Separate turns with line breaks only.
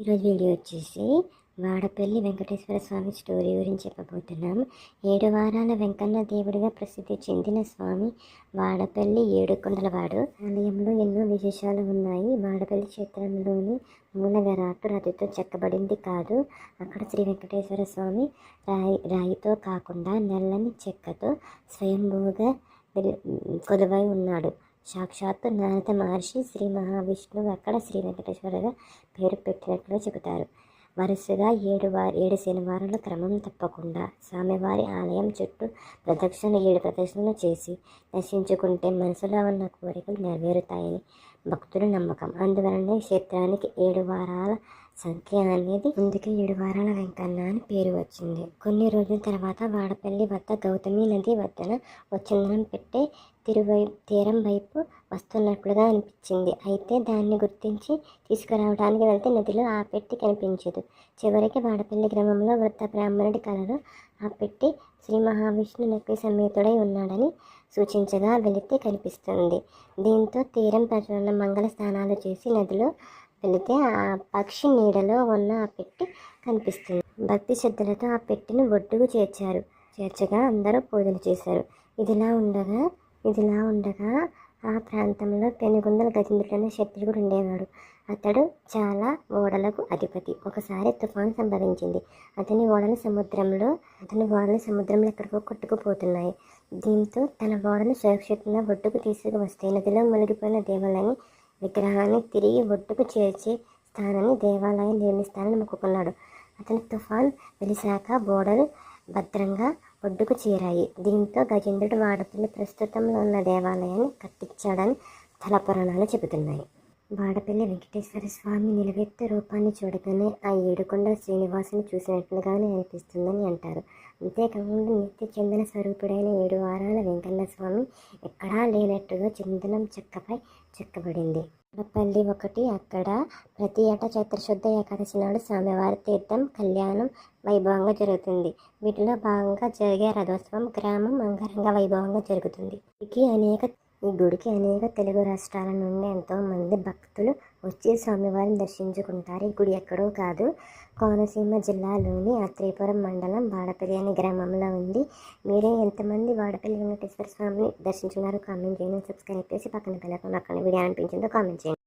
ఈరోజు వీడియో వచ్చేసి వాడపల్లి వెంకటేశ్వర స్వామి స్టోరీ గురించి చెప్పబోతున్నాం. ఏడు వారాల వెంకన్న దేవుడిగా ప్రసిద్ధి చెందిన స్వామి వాడపల్లి ఏడుకొండలవాడు. ఆలయంలో ఎన్నో విశేషాలు ఉన్నాయి. వాడపల్లి క్షేత్రంలోని మూల రతితో చెక్కబడింది కాదు. అక్కడ శ్రీ వెంకటేశ్వర స్వామి రాయి రాయితో కాకుండా నల్లని చెక్కతో స్వయంభూగా కొలువై ఉన్నాడు. సాక్షాత్తు నారద మహర్షి శ్రీ మహావిష్ణువు అక్కడ శ్రీ వెంకటేశ్వరగా పేరు పెట్టినట్లు చెబుతారు. వరుసగా ఏడు వారి ఏడు శనివారాల క్రమం తప్పకుండా స్వామివారి ఆలయం చుట్టూ ప్రదక్షిణ ఏడు ప్రదక్షిణలు చేసి దర్శించుకుంటే మనసులో ఉన్న కోరికలు నెరవేరుతాయని భక్తుల నమ్మకం. అందువలనే క్షేత్రానికి ఏడు వారాల సంఖ్య అనేది అందుకే ఏడు వారాల వెంకన్న అని పేరు వచ్చింది. కొన్ని రోజుల తర్వాత వాడపల్లి వద్ద గౌతమి నది వద్దన ఓ చందనం పెట్టే తిరువై తీరం వైపు వస్తున్నట్లుగా అనిపించింది. అయితే దాన్ని గుర్తించి తీసుకురావడానికి వెళ్తే నదిలో ఆ పెట్టి కనిపించదు. చివరికి వాడపల్లి గ్రామంలో వృద్ధ బ్రాహ్మణుడి కలలో ఆ పెట్టి శ్రీ మహావిష్ణు నక్కి సమేతుడై ఉన్నాడని సూచించగా వెళితే కనిపిస్తుంది. దీంతో తీరం ప్రజలను మంగళ స్నానాలు చేసి నదిలో వెళితే ఆ పక్షి నీడలో ఉన్న ఆ పెట్టి కనిపిస్తుంది. భక్తి శ్రద్ధలతో ఆ పెట్టిని ఒడ్డుకు చేర్చారు. చేర్చగా అందరూ పూజలు చేశారు. ఇదిలా ఉండగా ఇదిలా ఉండగా ఆ ప్రాంతంలో పెనుగొందల గజేంద్రుడనే క్షత్రియుడు ఉండేవాడు. అతడు చాలా ఓడలకు అధిపతి. ఒకసారి తుఫాను సంభవించింది. అతని ఓడలు సముద్రంలో అతని ఓడలు సముద్రంలో ఎక్కడికో కొట్టుకుపోతున్నాయి. దీంతో తన ఓడను సురక్షితంగా ఒడ్డుకు తీసుకువస్తే నదిలో మునిగిపోయిన దేవాలయాన్ని విగ్రహాన్ని తిరిగి ఒడ్డుకు చేర్చే స్థానాన్ని దేవాలయం నిర్మిస్తానని మొక్కుకున్నాడు. అతని తుఫాన్ వెలిశాక బోడలు భద్రంగా ఒడ్డుకు చేరాయి. దీంతో గజేంద్రుడు వాడపల్లి ప్రస్తుతంలో ఉన్న దేవాలయాన్ని కట్టించాడని స్థల పురాణాలు చెబుతున్నాయి. వాడపల్లి వెంకటేశ్వర స్వామి నిలవెత్తు రూపాన్ని చూడగానే ఆ ఏడుకొండ శ్రీనివాసుని చూసినట్లుగానే అనిపిస్తుందని అంటారు. అంతేకాకుండా నిత్య చందన స్వరూపుడైన ఏడు వారాల వెంకన్న స్వామి ఎక్కడా లేనట్టుగా చందనం చెక్కపై చెక్కబడింది. వాడపల్లి ఒకటి అక్కడ ప్రతి ఏటా చైత్రశుద్ధ ఏకాదశి నాడు స్వామివారి తీర్థం కళ్యాణం వైభవంగా జరుగుతుంది. వీటిలో భాగంగా జరిగే రథోత్సవం గ్రామం అంగరంగ వైభవంగా జరుగుతుంది. వీటికి అనేక ఈ గుడికి అనేక తెలుగు రాష్ట్రాల నుండి ఎంతో మంది భక్తులు వచ్చి స్వామివారిని దర్శించుకుంటారు. ఈ గుడి ఎక్కడో కాదు కోనసీమ జిల్లాలోని ఆత్రేయపురం మండలం వాడపల్లి అనే గ్రామంలో ఉంది. మీరే ఎంతమంది వాడపల్లి వెంకటేశ్వర స్వామిని దర్శించున్నారు కామెంట్ చేయండి. సబ్స్క్రైబ్ చేసి పక్కన పిల్లలకు అక్కడ వీడియో అనిపించిందో కామెంట్ చేయండి.